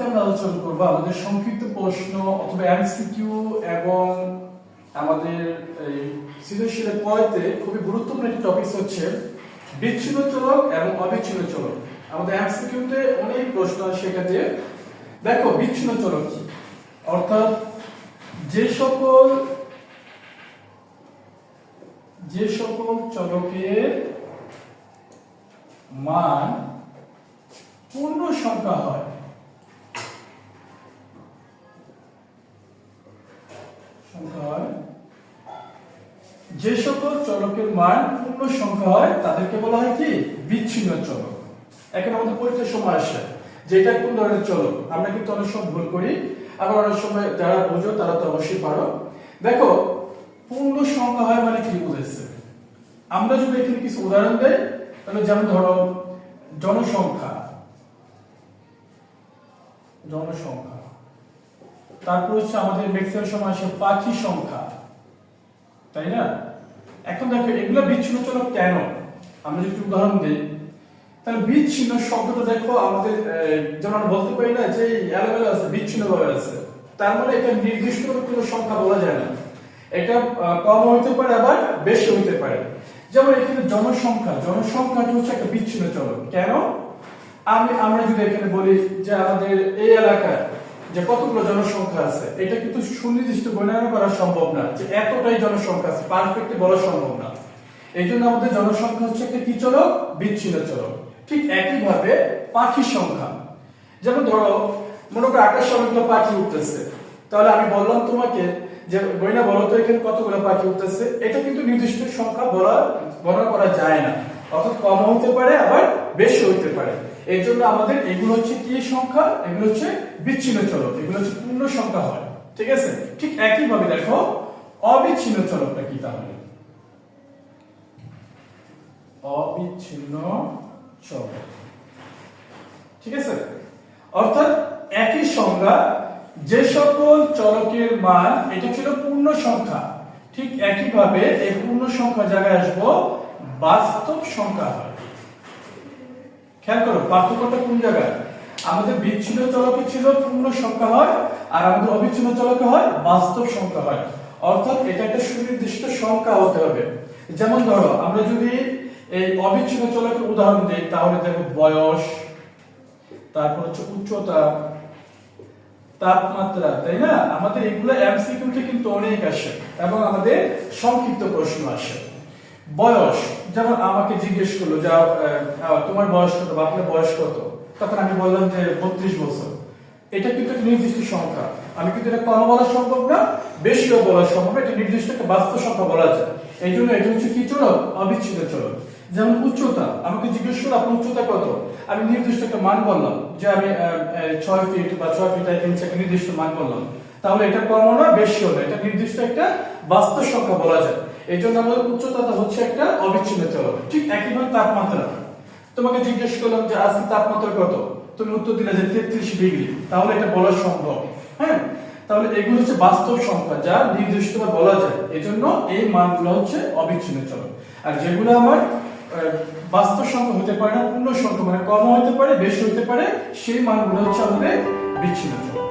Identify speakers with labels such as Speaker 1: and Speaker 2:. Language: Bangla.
Speaker 1: আজকে আমরা আলোচনা করব আমাদের সংক্ষিপ্ত প্রশ্ন অথবা এমসিকিউ এবং আমাদের এই সৃজনশীলের পয়েতে খুবই গুরুত্বপূর্ণ একটি টপিক হচ্ছে বিচ্ছিন্ন চলক এবং অবিচ্ছিন্ন চলক। আমাদের এমসিকিউতে অনেক প্রশ্ন দেখো, বিচ্ছিন্ন চলক কি? অর্থাৎ যে সকল যে সকল চলকের মান পূর্ণ সংখ্যা হয় যে সকল চলকের মান পূর্ণ সংখ্যা হয়, তাদেরকে বলা হয় কি? বিচ্ছিন্ন চলক। এখন আমাদের পরীক্ষার সময় আসে যে এটা কোন ধরনের চলক? আমরা কিন্তু অনেক সময় ভুল করি, আবার অনেক সময় যারা বোঝো তারা তো অবশ্যই পারো। দেখো, পূর্ণ সংখ্যা হয় মানে কি বুঝেছে? আমরা যদি এখানে কিছু উদাহরণ দেই, তাহলে যেমন ধরো, জনসংখ্যা। জনসংখ্যা। তারপর হচ্ছে আমাদের ম্যাক্সিমাম সময় আসে পাখি সংখ্যা তাই না? এখন দেখো এগুলো বিচ্ছিন্ন চলক কেন? আমরা যদি উদাহরণ দিই, তাহলে বিচ্ছিন্ন শব্দটা দেখো, আমাদের যেমন আমরা বলতে পারি না যে এলোমেলো আছে বিচ্ছিন্ন ভাবে আছে। তার মানে এটা নির্দিষ্ট কোনো সংখ্যা বলা যায় না। এটা কম হইতে পারে আবার বেশি হইতে পারে। যেমন এখানে জনসংখ্যা, জনসংখ্যাটা হচ্ছে একটা বিচ্ছিন্ন চলক কেন? আমি, আমরা যদি এখানে বলি যে আমাদের এই এলাকায় যে কতগুলো জনসংখ্যা আছে, এটা কিন্তু সুনির্দিষ্ট গণনা করা সম্ভব না যে এতটাই জনসংখ্যা আছে পারফেক্টলি বলা সম্ভব না। এই জন্য আমাদের জনসংখ্যা হচ্ছে একটা কি চলক? বিচ্ছিন্ন চলক। ঠিক একইভাবে পাখির সংখ্যা। যেমন ধরো, মনে করো আকাশে অনেকগুলো পাখি উঠতেছে। তাহলে আমি বললাম তোমাকে যে গয়না বলো তো এখানে কতগুলো পাখি উঠতেছে? এটা কিন্তু নির্দিষ্ট সংখ্যা বলা গণনা করা যায় না। অর্থাৎ কম হতে পারে, আবার বেশি হতে পারে। এই জন্য আমাদের এগুলো হচ্ছে কি সংখ্যা? এগুলো হচ্ছে বিচ্ছিন্ন চলক। এগুলো হচ্ছে পূর্ণ সংখ্যা হয়। ঠিক আছে? ঠিক দেখো, অবিচ্ছিন্ন চলকটা কি তাহলে? অবিচ্ছিন্ন চলক। ঠিক আছে? অর্থাৎ একই সংজ্ঞা, যে সকল চলকের মান, এটা ছিল পূর্ণ সংখ্যা। ঠিক একইভাবে এই পূর্ণ সংখ্যা জায়গায় আসব, বাস্তব সংখ্যা হয়। খেয়াল করো, পার্থক্যটা কোন জায়গায়? আমাদের বিচ্ছিন্ন চলকে ছিল পূর্ণ সংখ্যা হয়, আর আমাদের অবিচ্ছিন্ন চলকে হয়, বাস্তব সংখ্যা হয়। অর্থাৎ এটা একটা সুনির্দিষ্ট সংখ্যা হতে হবে। যেমন ধরো, আমরা যদি এই অবিচ্ছিন্ন চলকের উদাহরণ দিই, তাহলে দেখো বয়স, তারপর হচ্ছে উচ্চতা, তাপমাত্রা, তাই না? আমাদের এগুলো এমসিকিউতে কিন্তু অনেক আসে, এবং আমাদের সংক্ষিপ্ত প্রশ্ন আসে। বয়স যেমন আমাকে জিজ্ঞেস করল যে তোমার বয়স কত বা আপনার বয়স কত? তখন আমি বললাম যে, বত্রিশ বছর। এটা কিন্তু একটা নির্দিষ্ট সংখ্যা। আমি কিন্তু এটা কম বলা সম্ভব না, বেশিও বলা সম্ভব এটা নির্দিষ্ট একটা বাস্তব সংখ্যা বলা যায়। এই জন্য এটা হচ্ছে কি চলক অবিচ্ছিন্ন চলক যেমন উচ্চতা, আমাকে জিজ্ঞেস করল, আপনার উচ্চতা কত? আমি নির্দিষ্ট একটা মান বললাম, যে আমি ছয় ফিট বা ছয় ফিট এক ইঞ্চি একটা নির্দিষ্ট মান বললাম। তাহলে এটা কমও না, বেশিও না, এটা নির্দিষ্ট একটা বাস্তব সংখ্যা বলা যায়। এই জন্য আমাদের উচ্চতাটা হচ্ছে একটা অবিচ্ছিন্ন চলক ঠিক একইভাবে তাপমাত্রা। তোমাকে জিজ্ঞেস করলাম যে আজকে তাপমাত্রা কত? তুমি উত্তর দিলে যে তেত্রিশ ডিগ্রি। তাহলে এটা বলা সম্ভব। হ্যাঁ? তাহলে এগুলো হচ্ছে বাস্তব সংখ্যা, যা নির্দিষ্ট বলা যায়। এজন্য এই মানগুলো হচ্ছে অবিচ্ছিন্ন চলক আর যেগুলো আমার বাস্তব সংখ্যা হতে পারে না, পূর্ণ সংখ্যা মানে কম হতে পারে, বেশি হতে পারে, সেই মানগুলো হচ্ছে আমাদের বিচ্ছিন্ন চলক